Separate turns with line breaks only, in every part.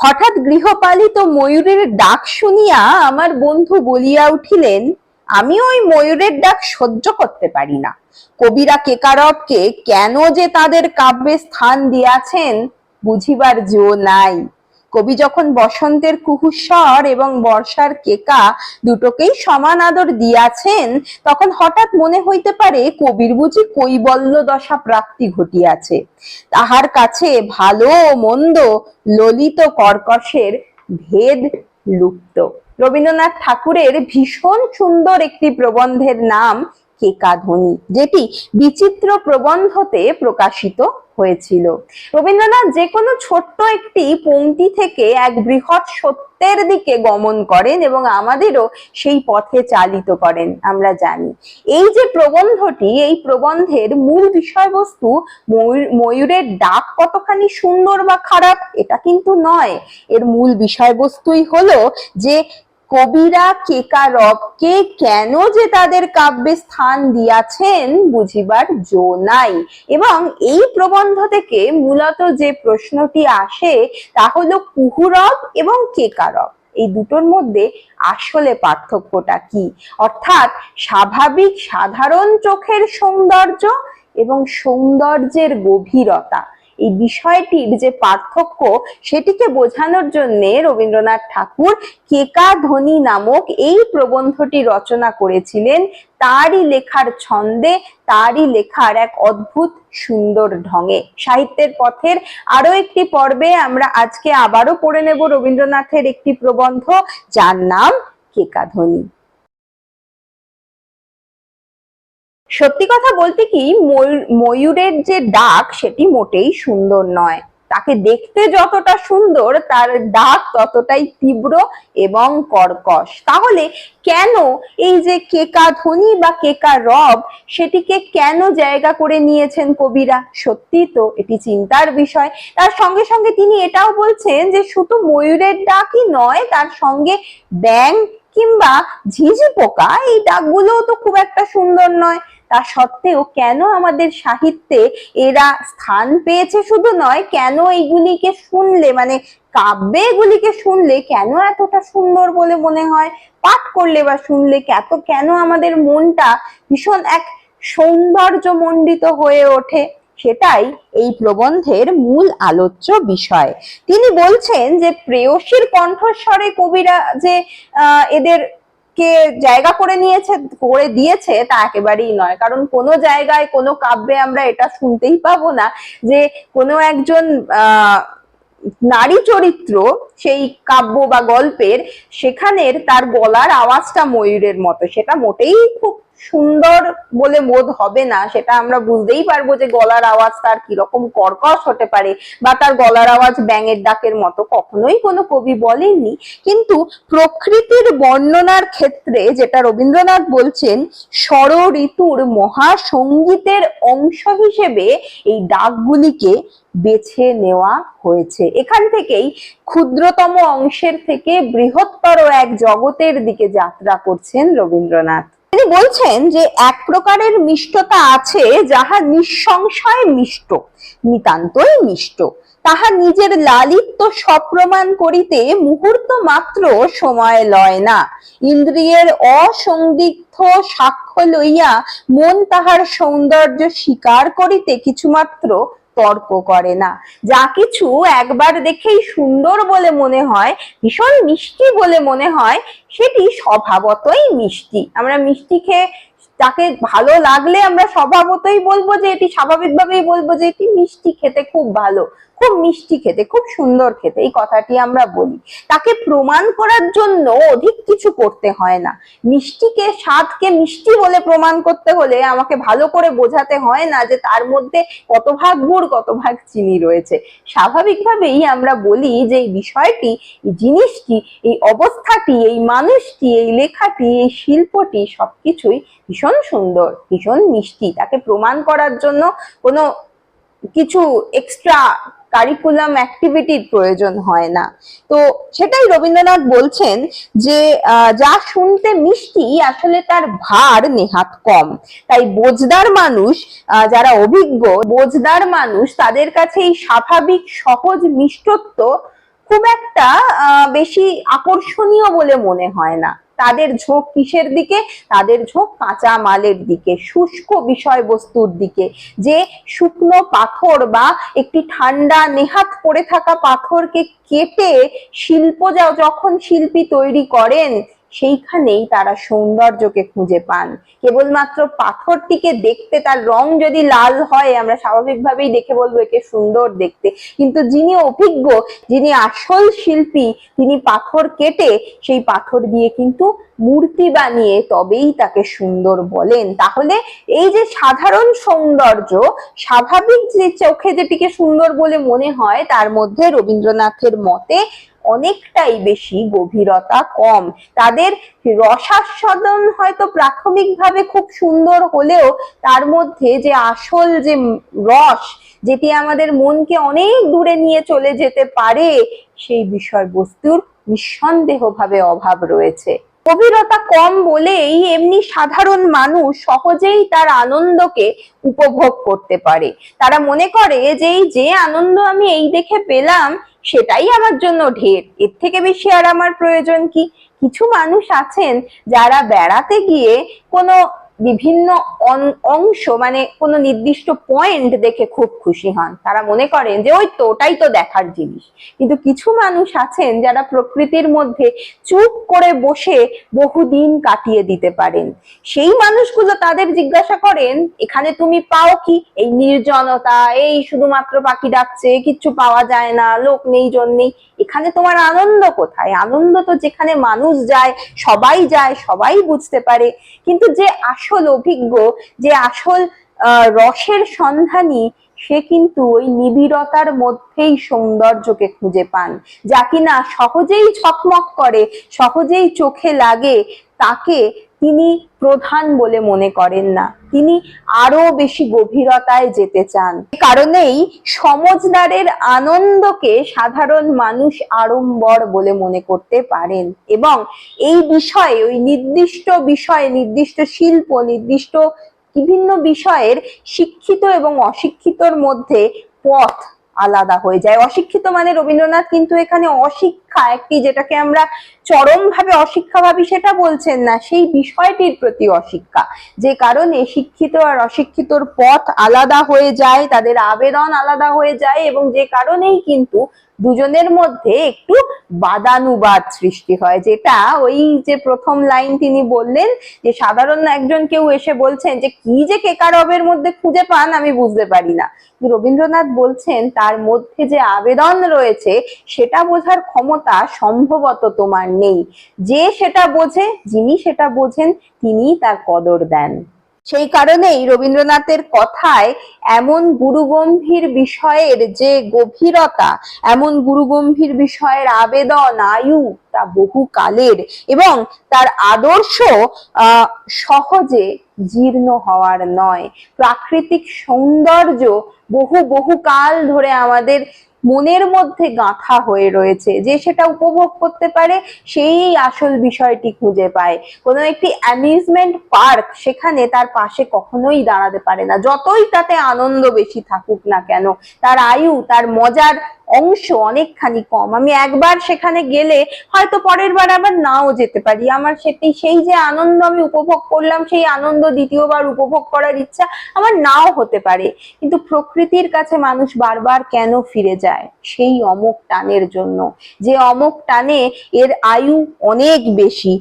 হঠাৎ গৃহপালিত ময়ূরের ডাক শুনিয়া আমার বন্ধু বলিয়া উঠিলেন, আমি ওই ময়ূরের ডাক সহ্য করতে পারি না। কবিরা কেকারবকে কেন যে তাদের কাব্যে স্থান দিয়াছেন বুঝিবার জো নাই। কবি যখন বসন্তের কুহুস্বর এবং বর্ষার কেকা দুটোকেই সমান আদর দিয়াছেন, তখন হঠাৎ মনে হইতে পারে কবির বুঝি কৈবল্য দশা প্রাপ্তি ঘটিয়াছে। তাহার কাছে ভালো মন্দ ললিত কর্কশের ভেদ লুপ্ত। রবীন্দ্রনাথ ঠাকুরের ভীষণ সুন্দর একটি প্রবন্ধের নাম কেকাধ্বনি যেটি বিচিত্র প্রবন্ধতে প্রকাশিত হয়েছিল। রবীন্দ্রনাথ যে কোনো ছোট্ট একটি পংক্তি থেকে এক বৃহৎ সত্যের দিকে গমন করেন এবং আমাদেরও সেই পথে চালিত করেন, আমরা জানি। এই যে প্রবন্ধটি, এই প্রবন্ধের মূল বিষয়বস্তু ময়ূর- ময়ূরের ডাক কতখানি সুন্দর বা খারাপ, এটা কিন্তু নয়। এর মূল বিষয়বস্তুই হলো যে কবিরা কেকারবকে কেন যে তাদের কাব্যে স্থান দিয়াছেন বুঝিবার জো নাই। এবং এই প্রবন্ধ থেকে মূলত যে প্রশ্নটি আসে, তা হলো কুহুরব এবং কেকারব এই দুটোর মধ্যে আসলে পার্থক্যটা কি? অর্থাৎ স্বাভাবিক সাধারণ চোখের সৌন্দর্য এবং সৌন্দর্যের গভীরতা। এই বিষয়টির যে পার্থক্য, সেটিকে বোঝানোর জন্য রবীন্দ্রনাথ ঠাকুর কেকা ধ্বনি নামক এই প্রবন্ধটি রচনা করেছিলেন। তারই লেখার ছন্দে, তারই লেখার এক অদ্ভুত সুন্দর ঢঙে। সাহিত্যের পথের আরও একটি পর্বে আমরা আজকে আবারও পড়ে নেব রবীন্দ্রনাথের একটি প্রবন্ধ, যার নাম কেকাধ্বনি সত্যি কথা বলতে কি, ময়ূর- ময়ূরের যে ডাক সেটি মোটেই সুন্দর নয়। তাকে দেখতে যতটা সুন্দর, তার ডাক ততটাই তীব্র এবং কর্কশ। তাহলে কেন এই যে কেকা ধ্বনি বা কেকা রব, সেটিকে কেন জায়গা করে নিয়েছেন কবিরা? সত্যি তো, এটি চিন্তার বিষয়। তার সঙ্গে সঙ্গে তিনি এটাও বলছেন যে, শুধু ময়ূরের ডাকই নয়, তার সঙ্গে ব্যাং কিংবা ঝিঝি পোকা, এই ডাকগুলোও তো খুব একটা সুন্দর নয়। তা সত্ত্বেও কেন আমাদের সাহিত্যে এরা স্থান পেয়েছে শুধু নয়, কেন এইগুলিকে শুনলে মানে কাব্যে এগুলিকে শুনলে কেন এতটা সুন্দর বলে মনে হয়? পাঠ করলে বা শুনলে এত কেন আমাদের মনটা ভীষণ এক সৌন্দর্য মণ্ডিত হয়ে ওঠে? সেটাই এই প্রবন্ধের মূল আলোচ্য বিষয়। তিনি বলছেন যে প্রেয়সীর কণ্ঠস্বরে কবিরা যে এদের কে জায়গা করে নিয়েছে, করে দিয়েছে তা একেবারেই নয়। কারণ কোনো জায়গায়, কোনো কাব্যে আমরা এটা শুনতেই পাবো না যে কোনো একজন আহ নারী চরিত্র সেই কাব্য বা গল্পের সেখানের তার গলার আওয়াজটা ময়ূরের মতো। সেটা মোটেই খুব সুন্দর বলে বোধ হবে না, সেটা আমরা বুঝতেই পারব যে গলার আওয়াজ তার কীরকম কর্কশ হতে পারে বা তার গলার আওয়াজ ব্যাঙের ডাকের মতো কখনোই কোনো কবি বলেননি। কিন্তু প্রকৃতির বর্ণনার ক্ষেত্রে যেটা রবীন্দ্রনাথ বলছেন ষড় ঋতুর মহাসঙ্গীতের অংশ হিসেবে এই ডাকগুলিকে বেছে নেওয়া হয়েছে। এখান থেকেই ক্ষুদ্রতম অংশের থেকে বৃহত্তর এক জগতের দিকে যাত্রা করছেন রবীন্দ্রনাথ। তিনি বলছেন যে এক প্রকারের মিষ্টতা আছে যাহা নিঃসংশয় মিষ্ট, নিতান্তই মিষ্ট। তাহা নিজের লালিত্য সপ্রমাণ করিতে মুহূর্ত মাত্র সময় লয় না। ইন্দ্রিয়ের অসংদিগ্ধ সাক্ষ্য লইয়া মন তাহার সৌন্দর্য স্বীকার করিতে কিছুমাত্র তর্ক করে না। যা কিছু একবার দেখেই সুন্দর বলে মনে হয়, ভীষণ মিষ্টি বলে মনে হয়, সেটি স্বভাবতই মিষ্টি। আমরা মিষ্টি খেয়ে তাকে ভালো লাগলে আমরা স্বভাবতই বলব যে, এটি স্বাভাবিকভাবেই বলব যে, এটি মিষ্টি খেতে খুব ভালো। খুব মিষ্টি খেতে, খুব সুন্দর খেতে, এই কথাটি আমরা বলি। তাকে প্রমাণ করার জন্য অধিক কিছু করতে হয় না। মিষ্টিকে, স্বাদকে মিষ্টি বলে প্রমাণ করতে হলে আমাকে ভালো করে বোঝাতে হয় না যে তার মধ্যে কত ভাগ গুড়, কত ভাগ চিনি রয়েছে। স্বাভাবিকভাবেই আমরা বলি যে এই বিষয়টি, এই জিনিসটি, এই অবস্থাটি, এই মানুষটি, এই লেখাটি, এই শিল্পটি সবকিছুই ভীষণ সুন্দর, ভীষণ মিষ্টি। তাকে প্রমাণ করার জন্য কোনো কিছু এক্সট্রা কারিকুলাম অ্যাক্টিভিটির প্রয়োজন হয় না। তো সেটাই রবীন্দ্রনাথ বলছেন যে যা শুনতে মিষ্টি আসলে তার ভার নেহাত কম। তাই বোঝদার মানুষ যারা অভিজ্ঞ, বোঝদার মানুষ তাদের কাছে এই স্বাভাবিক সহজ মিষ্টত্ব খুব একটা বেশি আকর্ষণীয় বলে মনে হয় না। তাদের ঝোঁক কিসের দিকে? তাদের ঝোঁক কাঁচা মালের দিকে, শুষ্ক বিষয়বস্তুর দিকে। যে শুকনো পাথর বা একটি ঠান্ডা নেহাত পড়ে থাকা পাথরকে কেটে শিল্প যখন শিল্পী তৈরি করেন সেইখানেই তারা সৌন্দর্যকে খুঁজে পান। কেবলমাত্র পাথরটিকে দেখতে, তার রং যদি লাল হয়, আমরা স্বাভাবিকভাবেই দেখে বলব একে সুন্দর দেখতে। কিন্তু যিনি অভিজ্ঞ, যিনি আসল শিল্পী, তিনি পাথর কেটে সেই পাথর দিয়ে কিন্তু মূর্তি বানিয়ে তবেই তাকে সুন্দর বলেন। তাহলে এই যে সাধারণ সৌন্দর্য, স্বাভাবিক যে চোখে যেটিকে সুন্দর বলে মনে হয়, তার মধ্যে রবীন্দ্রনাথের মতে অনেকটাই বেশি গভীরতা কম। তাদের রসাস্বাদন হয়তো প্রাথমিকভাবে খুব সুন্দর হলেও তার মধ্যে যে আসল যে রস যেটি আমাদের মনকে অনেক দূরে নিয়ে চলে যেতে পারে, সেই বিষয়বস্তুর নিঃসন্দেহভাবে অভাব রয়েছে। গভীরতা কম বলেই এমনি সাধারণ মানুষ সহজেই তার আনন্দকে উপভোগ করতে পারে। তারা মনে করে যে, এই যে আনন্দ আমি এই দেখে পেলাম সেটাই আমার জন্য ঢের। এর থেকে বেশি আর আমার প্রয়োজন কি? কিছু মানুষ আছেন যারা বেড়াতে গিয়ে কোনো বিভিন্ন অংশ মানে কোনো নির্দিষ্ট পয়েন্ট দেখে খুব খুশি হন। তারা মনে করেন যে, ওই তো, ওটাই তো দেখার জিনিস। কিন্তু কিছু মানুষ আছেন যারা প্রকৃতির মধ্যে চুপ করে বসে বহুদিন কাটিয়ে দিতে পারেন। সেই মানুষগুলো তাদের জিজ্ঞাসা করেন, এখানে তুমি পাও কি? এই নির্জনতা, এই শুধুমাত্র পাখি ডাকছে, কিচ্ছু পাওয়া যায় না, লোক নেই, জন নেই। এখানে তোমার আনন্দ কোথায়? আনন্দ তো যেখানে মানুষ যায়, সবাই যায়, সবাই বুঝতে পারে। কিন্তু যে আসল অভিজ্ঞ যে আসল রসের সন্ধানী, সে কিন্তু ওই নিবিড়তার মধ্যেই সৌন্দর্যকে খুঁজে পান। যা কিনা সহজেই ছকমক করে, সহজেই চোখে লাগে, তাকে তিনি প্রধান বলে মনে করেন না। তিনি আরও বেশি গভীরতায় যেতে চান। কারণেই সমজদারের আনন্দকে সাধারণ মানুষ আড়ম্বর বলে মনে করতে পারেন এবং এই বিষয়ে, ওই নির্দিষ্ট বিষয়ে, নির্দিষ্ট শিল্প, নির্দিষ্ট বিভিন্ন বিষয়ের শিক্ষিত এবং অশিক্ষিতর মধ্যে পথ আলাদা হয়ে যায়। অশিক্ষিত মানে রবীন্দ্রনাথ কিন্তু এখানে অশিক্ষা, একটি যেটাকে আমরা চরমভাবে অশিক্ষা ভাবি সেটা বলছেন না, সেই বিষয়টির প্রতি অশিক্ষা। যে কারণে শিক্ষিত আর অশিক্ষিতর পথ আলাদা হয়ে যায়, তাদের আবেদন আলাদা হয়ে যায় এবং যে কারণেই কিন্তু দুজনের মধ্যে একটু বাদানুবাদ সৃষ্টি হয়, যেটা ওই যে প্রথম লাইন তিনি বললেন যে সাধারণ একজন কেউ এসে বলছেন যে কি যে কেকারবের মধ্যে খুঁজে পান আমি বুঝতে পারি না। রবীন্দ্রনাথ বলছেন, তার মধ্যে যে আবেদন রয়েছে, সেটা বোঝার ক্ষমতা সম্ভবত তোমার নেই। যে সেটা বোঝে, যিনি সেটা বোঝেন তিনি তার কদর দেন। সেই কারণেই রবীন্দ্রনাথের কথায় এমন গুরুগম্ভীর বিষয়ের যে গভীরতা, এমন গুরুগম্ভীর বিষয়ের আবেদন, আয়ু তা বহু কালের এবং তার আদর্শ সহজে জীর্ণ হওয়ার নয়। প্রাকৃতিক সৌন্দর্য বহু বহু কাল ধরে আমাদের মনের মধ্যে গাঁথা হয়ে রয়েছে যে সেটা উপভোগ করতে পারে, সেই আসল বিষয়টি খুঁজে পায়। কোনো একটি অ্যামিউজমেন্ট পার্ক সেখানে তার পাশে কখনোই দাঁড়াতে পারে না। যতই তাতে আনন্দ বেশি থাকুক না কেন, তার আয়ু, তার মজার অংশ অনেকখানি কম। আমি একবার সেখানে গেলে হয়তো পরের বার আবার নাও যেতে পারি। আমার সেটি, সেই যে আনন্দ আমি উপভোগ করলাম, সেই আনন্দ দ্বিতীয়বার উপভোগ করার ইচ্ছা আমার নাও হতে পারে। কিন্তু প্রকৃতির কাছে মানুষ বারবার কেন ফিরে যায়? সেই অমুক টানের জন্য। যে অমুক টানে এর আয়ু অনেক বেশি।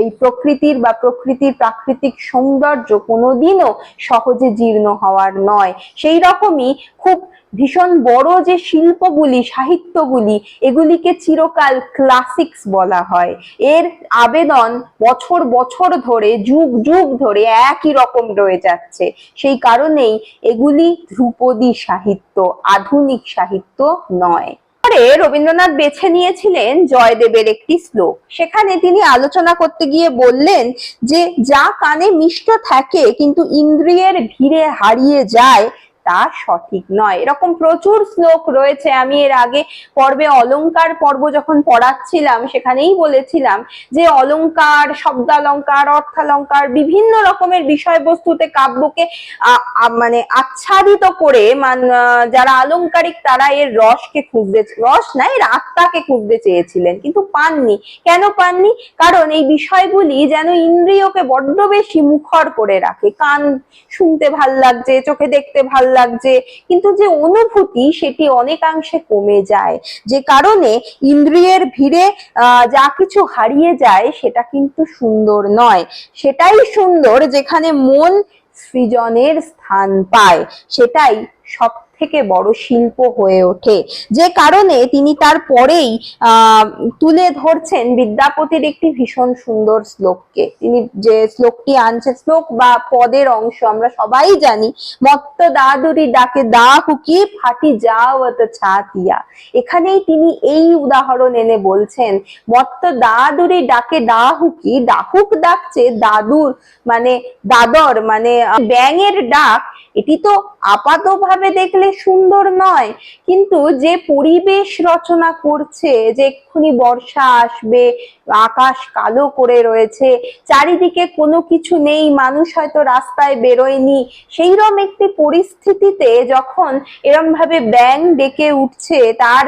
এই প্রকৃতির বা প্রকৃতির প্রাকৃতিক সৌন্দর্য কোনোদিনও সহজে জীর্ণ হওয়ার নয়। সেই রকমই খুব ভীষণ বড় যে শিল্পগুলি, সাহিত্যগুলি, এগুলিকে চিরকাল ক্লাসিক্স বলা হয়। এর আবেদন বছর বছর ধরে, যুগ যুগ ধরে একই রকম রয়ে যাচ্ছে। সেই কারণেই এগুলি ধ্রুপদী সাহিত্য, আধুনিক সাহিত্য নয়। পরে রবীন্দ্রনাথ বেছে নিয়েছিলেন জয়দেবের একটি শ্লোক। সেখানে তিনি আলোচনা করতে গিয়ে বললেন যে, যা কানে মিষ্ট থাকে, কিন্তু ইন্দ্রিয়ের ভিড়ে হারিয়ে যায় তা সঠিক নয়। এরকম প্রচুর শ্লোক রয়েছে। আমি এর আগে পর্বে অলংকার পর্ব যখন পড়াচ্ছিলাম, সেখানেই বলেছিলাম যে অলংকার শব্দালঙ্কার, অর্থালঙ্কার বিভিন্ন রকমের বিষয়বস্তুতে কাব্যকে মানে আচ্ছাদিত করে মান যারা আলংকারিক তারা এর রসকে খুঁজতে, রস না, এর আত্মাকে খুঁজতে চেয়েছিলেন, কিন্তু পাননি। কেন পাননি? কারণ এই বিষয়গুলি যেন ইন্দ্রিয়কে বড্ড বেশি মুখর করে রাখে। কান শুনতে ভালো লাগছে, চোখে দেখতে ভালো লাগছে। কিন্তু যে অনুভূতি সেটি অনেকাংশে কমে যায়। যে কারণে ইন্দ্রিয়ের ভিড়ে যা কিছু হারিয়ে যায় সেটা কিন্তু সুন্দর নয়। সেটাই সুন্দর যেখানে মন সৃজনের স্থান পায়। সেটাই সব থেকে বড় শিল্প হয়ে ওঠে। যে কারণে তিনি তার পরেই তুলে ধরছেন বিদ্যাপতির একটি ভীষণ সুন্দর শ্লোককে। তিনি যে শ্লোকটি আনছে, শ্লোক বা পদের অংশ আমরা সবাই জানি, মত্ত দাদুরি ডাকে দা হুকি ফাটি যাওয়াত ছাতিয়া। এখানেই তিনি এই উদাহরণ এনে বলছেন, মত্ত দাদুরি ডাকে দা হুকি ডাকুক ডাকছে দাদুর মানে দাদর মানে ব্যাঙের ডাক এটি তো আপাতভাবে দেখলে সুন্দর নয়। কিন্তু যে পরিবেশ রচনা করছে, যে এক্ষুনি বর্ষা আসবে, আকাশ কালো করে রয়েছে, চারিদিকে কোনো কিছু নেই, মানুষ হয়তো রাস্তায় বেরোয়নি সেইরকম একটি পরিস্থিতিতে যখন এরম ভাবে ব্যাং ডেকে উঠছে, তার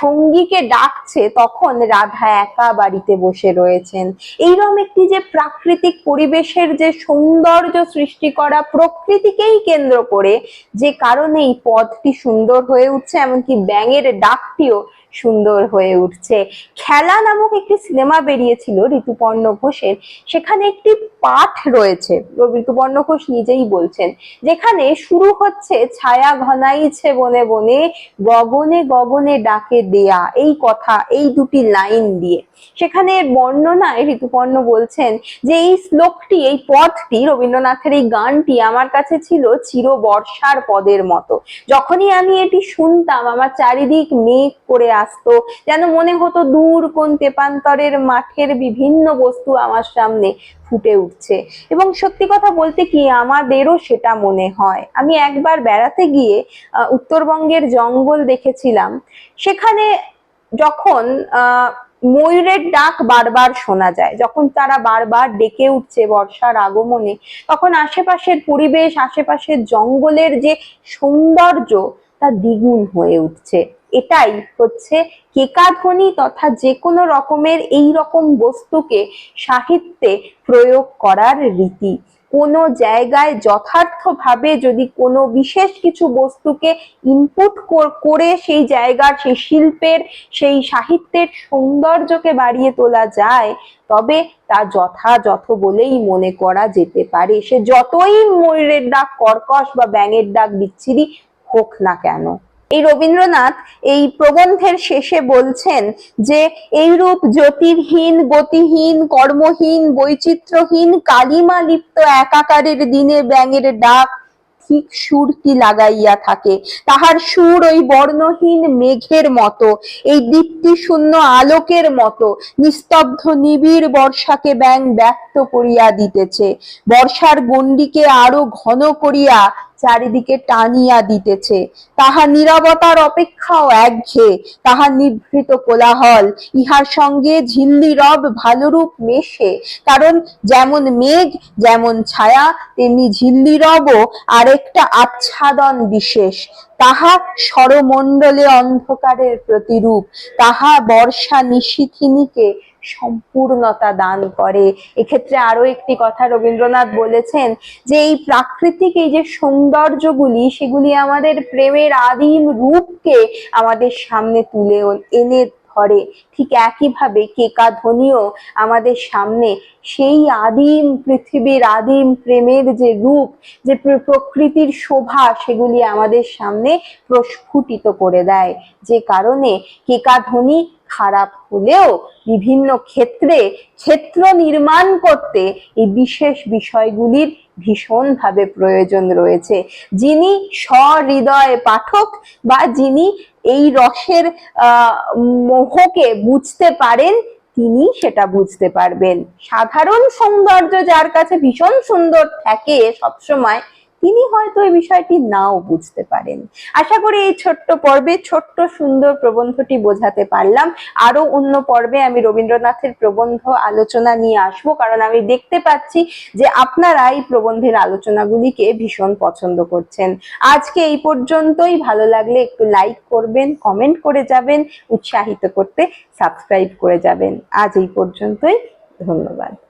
সঙ্গীকে ডাকছে, তখন রাধা একা বাড়িতে বসে রয়েছেন। এইরকম একটি যে প্রাকৃতিক পরিবেশের যে সৌন্দর্য সৃষ্টি করা প্রকৃতিকেই কেন্দ্র করে যে কারণে এই পদটি সুন্দর হয়ে উঠছে এমনকি ব্যাঙের ডাকটিও সুন্দর হয়ে উঠছে। খেলা নামক একটি সিনেমা বেরিয়েছিল ঋতুপর্ণ ঘোষের। সেখানে একটি পাঠ রয়েছে। ঋতুপর্ণ ঘোষ নিজেই বলছেন, যেখানে শুরু হচ্ছে ছায়া ঘনাইছে বনে বনে, গগনে গগনে ডাকে দেয়া। এই কথা, এই দুটি লাইন দিয়ে। সেখানে বর্ণনায় ঋতুপর্ণ বলছেন যে, এই শ্লোকটি, এই পদটি রবীন্দ্রনাথের এই গানটি আমার কাছে ছিল চির বর্ষার পদের মতো। যখনই আমি এটি শুনতাম, আমার চারিদিক মেঘ করে আসতো যেন মনে হতো দূর কোন তেপান্তরের মাঠের বিভিন্ন বস্তু আমার সামনে ফুটে উঠছে। এবং সত্যি কথা বলতে কি, আমাদেরও সেটা মনে হয়। আমি একবার বেড়াতে গিয়ে উত্তরবঙ্গের জঙ্গল দেখেছিলাম। সেখানে যখন ময়ূরের ডাক বারবার শোনা যায়, যখন তারা বারবার ডেকে উঠছে বর্ষার আগমনে, তখন আশেপাশের পরিবেশ, আশেপাশের জঙ্গলের যে সৌন্দর্য, তা দ্বিগুণ হয়ে উঠছে। এটাই হচ্ছে কেকাধ্বনি তথা যে কোনো রকমের এই রকম বস্তুকে সাহিত্যে প্রয়োগ করার রীতি। কোনো জায়গায় যথার্থভাবে যদি কোনো বিশেষ কিছু বস্তুকে ইনপুট করে সেই জায়গার, সেই শিল্পের, সেই সাহিত্যের সৌন্দর্যকে বাড়িয়ে তোলা যায়, তবে তা যথাযথ বলেই মনে করা যেতে পারে। সে যতই ময়ূরের ডাক, কর্কশ বা ব্যাঙের ডাক, বিচ্ছিরি হোক না কেন। এই রবীন্দ্রনাথ এই প্রবন্ধের শেষে বলছেন যে, এইরূপ জ্যোতির্হীন, গতিহীন, কর্মহীন, বৈচিত্র্যহীন, কালিমা লিপ্ত একাকারের দিনে ব্যাঙের ডাক ঠিক সুরটি লাগাইয়া থাকে। তাহার সুর ওই বর্ণহীন মেঘের মতো, এই দীপ্তি শূন্য আলোকের মতো, নিস্তব্ধ নিবিড় বর্ষাকে ব্যাং ব্যক্ত করিয়া দিতেছে। বর্ষার গণ্ডিকে আরও ঘন করিয়া চারিদিকে টানিয়া দিতেছে। তাহা নিরবতার অপেক্ষাও একঘেয়ে তাহার নিভৃত কোলাহল। ইহার সঙ্গে ঝিল্লি রব ভালোরূপ মেশে, কারণ যেমন মেঘ, যেমন ছায়া, তেমনি ঝিল্লি রবও আরেকটা আচ্ছাদন বিশেষ। তাহা স্বরমন্ডলে অন্ধকারের প্রতিরূপ, তাহা বর্ষা নিশিথিনীকে সম্পূর্ণতা দান করে। এক্ষেত্রে আরও একটি কথা রবীন্দ্রনাথ বলেছেন যে, এই প্রাকৃতিক এই যে সৌন্দর্যগুলি, সেগুলি আমাদের প্রেমের আদিম রূপকে আমাদের সামনে তুলে এনে ধরে ঠিক একইভাবে কেকাধ্বনিও আমাদের সামনে। সেই আদিম পৃথিবীর আদিম প্রেমের যে রূপ, যে প্রকৃতির শোভা, সেগুলি আমাদের সামনে প্রস্ফুটিত করে দেয়। যে কারণে কেকাধ্বনি খারাপ হলেও বিভিন্ন ক্ষেত্রে ক্ষেত্র নির্মাণ করতে এই বিশেষ বিষয়গুলির ভীষণভাবে প্রয়োজন রয়েছে। যিনি সহৃদয় পাঠক বা যিনি এই রসের মোহকে বুঝতে পারেন, তিনি সেটা বুঝতে পারবেন। সাধারণ সৌন্দর্য যার কাছে ভীষণ সুন্দর থাকে সবসময় তিনি হয়তো এই বিষয়টি নাও বুঝতে পারেন। আশা করি এই ছোট্ট পর্বে, ছোট্ট সুন্দর প্রবন্ধটি বোঝাতে পারলাম। আরও অন্য পর্বে আমি রবীন্দ্রনাথের প্রবন্ধ আলোচনা নিয়ে আসব, কারণ আমি দেখতে পাচ্ছি যে আপনারা এই প্রবন্ধের আলোচনাগুলিকে ভীষণ পছন্দ করছেন। আজকে এই পর্যন্তই। ভালো লাগলে একটু লাইক করবেন, কমেন্ট করে যাবেন, উৎসাহিত করতে সাবস্ক্রাইব করে যাবেন। আজ এই পর্যন্তই। ধন্যবাদ।